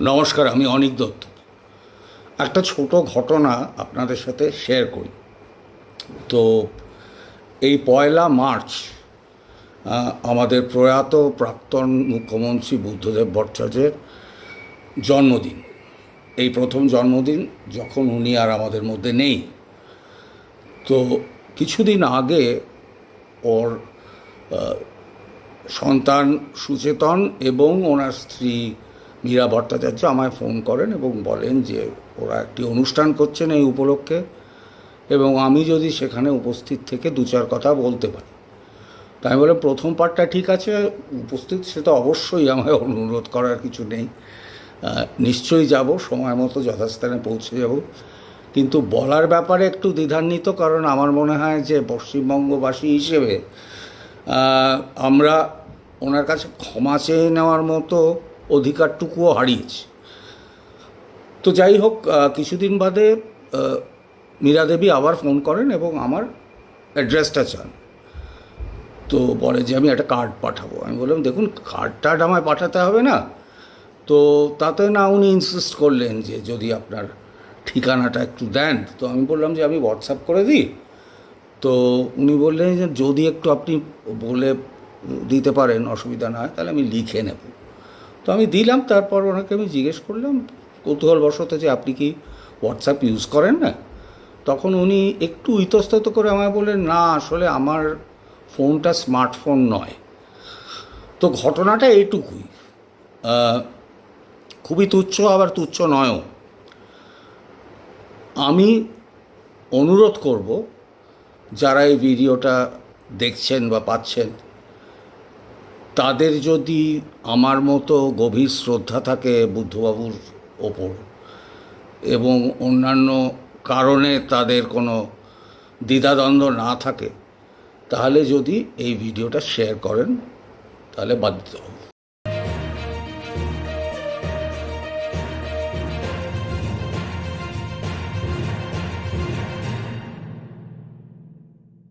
নমস্কার, আমি অনিক দত্ত। একটা ছোট ঘটনা আপনাদের সাথে শেয়ার করি। তো এই পয়লা মার্চ আমাদের প্রয়াত প্রাক্তন মুখ্যমন্ত্রী বুদ্ধদেব ভট্টাচার্যের জন্মদিন। এই প্রথম জন্মদিন যখন উনি আর আমাদের মধ্যে নেই। তো কিছুদিন আগে ওর সন্তান সুচেতন এবং ওনার স্ত্রী মীরা ভট্টাচার্য আমায় ফোন করেন এবং বলেন যে ওরা একটি অনুষ্ঠান করছেন এই উপলক্ষে এবং আমি যদি সেখানে উপস্থিত থেকে দু চার কথা বলতে পারি। তাই আমি বললাম, প্রথম পার্টটা ঠিক আছে, উপস্থিত সেটা অবশ্যই আমায় অনুরোধ করার কিছু নেই। নিশ্চয়ই যাব, সময় মতো যথাস্থানে পৌঁছে যাব। কিন্তু বলার ব্যাপারে একটু দ্বিধান্বিত, কারণ আমার মনে হয় যে পশ্চিমবঙ্গবাসী হিসেবে আমরা ওনার কাছে ক্ষমা চেয়ে নেওয়ার মতো অধিকারটুকুও হারিয়েছি। তো যাই হোক কিছুদিন বাদে মীরা দেবী আবার ফোন করেন এবং আমার অ্যাড্রেসটা চান। তো বলে যে, আমি একটা কার্ড পাঠাবো। আমি বললাম, দেখুন কার্ড টার্ড আমায় পাঠাতে হবে না। তো তাতে না উনি ইনসিস্ট করলেন যে, যদি আপনার ঠিকানাটা একটু দেন। তো আমি বললাম যে, আমি হোয়াটসঅ্যাপ করে দিই। তো উনি বললেন যে, যদি একটু আপনি বলে দিতে পারেন, অসুবিধা না হয়, তাহলে আমি লিখে নেব। তো আমি দিলাম, তারপর ওনাকে আমি জিজ্ঞেস করলাম, কৌতূহলবশত যে আপনি কি হোয়াটসঅ্যাপ ইউজ করেন না? তখন উনি একটু ইতস্তত করে আমায় বললেন, না, আসলে আমার ফোনটা স্মার্টফোন নয়। তো ঘটনাটা এইটুকুই। খুবই তুচ্ছ, আবার তুচ্ছ নয়ও। আমি অনুরোধ করব, যারা এই ভিডিওটা দেখছেন বা পাচ্ছেন তাদের যদি আমার মতো গভীর শ্রদ্ধা থাকে বুদ্ধবাবুর ওপর এবং অন্যান্য কারণে তাদের কোনো দ্বিধাদ্বন্দ্ব না থাকে, তাহলে যদি এই ভিডিওটা শেয়ার করেন, তাহলে বাধ্য হব।